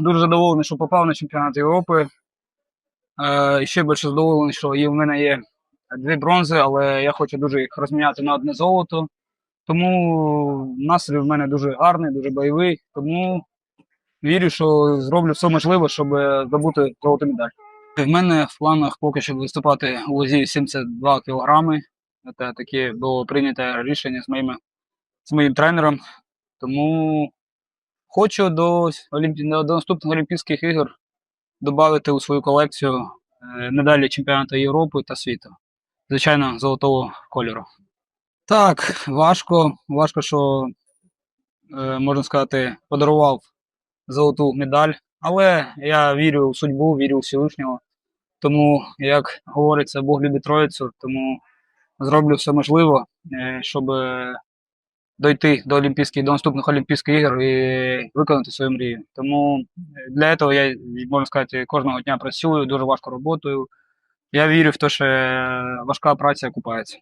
Дуже задоволений, що попав на чемпіонат Європи. Е, і ще більше задоволений, що є, в мене є дві бронзи, але я хочу дуже їх розміняти на одне золото. Тому настрій в мене дуже гарний, дуже бойовий. Тому вірю, що зроблю все можливе, щоб здобути золоту медаль. В мене в планах поки що виступати у вазі 72 кілограми. Це таке було прийнято рішення з моїм, з моїм тренером. Тому хочу до, до наступних Олімпійських ігор додати у свою колекцію е, медалі чемпіонату Європи та світу. Звичайно, золотого кольору. Так, важко. Важко, що, е, можна сказати, подарував золоту медаль. Але я вірю в судьбу, вірю у Всевишнього. Тому, як говориться, Бог любить Троїцю, тому зроблю все можливе, е, щоб дойти до Олімпійських, до наступних Олімпійських ігор і виконати свою мрію. Тому е, для цього я, можна сказати, кожного дня працюю, дуже важко роботою. Я вірю в те, що важка праця окупається.